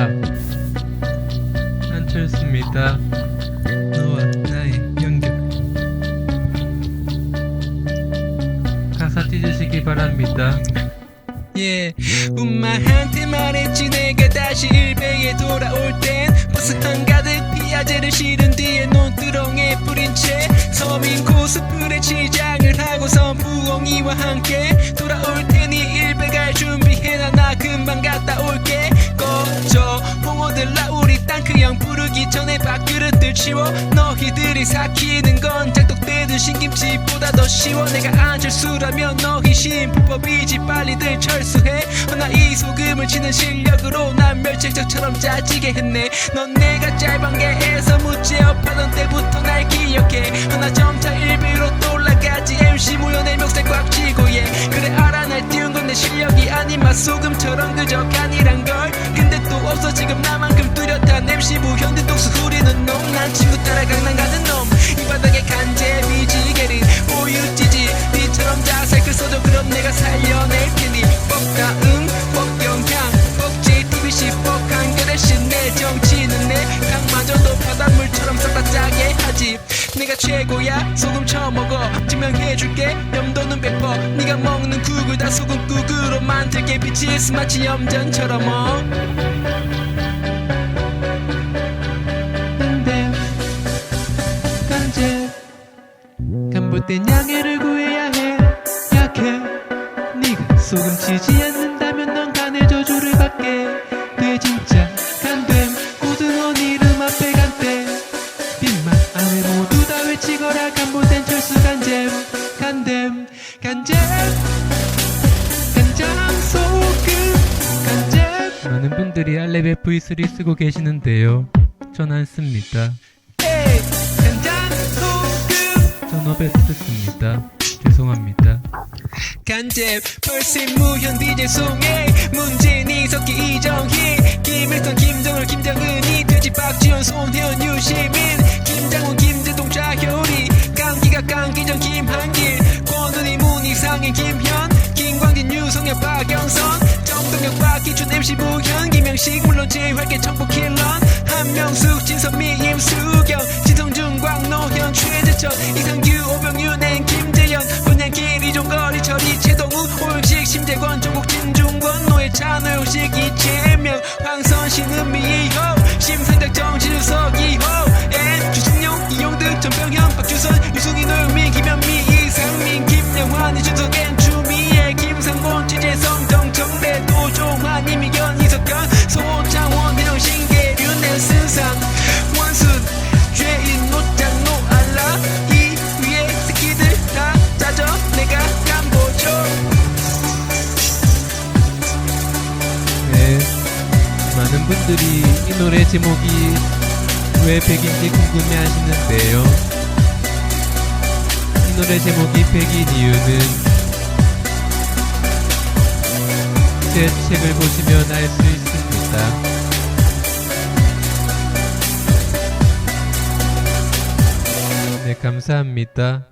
자, 안철수입니다. 너와 나의 연결. 가사 찢으시기 바랍니다. 예, 엄마한테 말했지 내가 다시 일베에 돌아올 땐 버스 한가득 피아제를 실은 뒤에 논두렁에 뿌린 채 서민 코스프레 치장을 하고선 부엉이와 함께 돌아올 테니 일베 갈 준비해놔 나 금방 갔다 올게 홍어 들라. 우리 땅크형 부르기 전에 밥그릇들 치워. 너희들이 삭히는 건 짝독대든 신김치보다 더 쉬워. 내가 안철수라면 너희 신부법이지 빨리들 철수해. 허나 이 소금을 치는 실력으로 난 멸치적처럼 짜지게 했네. 넌 내가 짧은 게에서 무제업하던 때부터 날 기억해. 허나 점차 일 아닌 맛소금처럼 그저 간이란 걸. 근데 또 없어 지금 나만큼 뚜렷한 MC 무현든 독수 후리는 놈난 친구 따라 강남 가는 놈 내가 최고야. 소금 쳐먹어. 증명해줄게. 염도는 베퍼. 네가 먹는 국을 다 소금국으로 만들게. BTS 마치 염전처럼 어? 간제 간볼 땐 양해를 구해야 해. 약해. 네가 소금 치지 않는다면 넌 간의 저주를 받게 간잼 간장 소금 간잼 많은 분들이 알레베 V3 쓰고 계시는데요. 전 안 씁니다. 에이 간장 소금 전 어베스트 씁니다. 죄송합니다. 간제 벌써 무현 DJ 송해. 문재인 이석기 이정희. 김일성 김정을 김정은이 돼지 박지원 손혜원 무현 김영식 물론 제활개 청포 킬런. 한명숙 진선미 임수경 진성준 광노현 최재천 이상규 오병윤 앤 김재현. 분양길 이종거리 처리 최동우 오영식 심재권 종국 진중권 노예찬 오영식 이재명 황선 신 은미 이호 심상작 정진석 이호 분들이 이 노래 제목이 왜 백인지 궁금해 하시는데요. 이 노래 제목이 백인 이유는 제 책을 보시면 알 수 있습니다. 네 감사합니다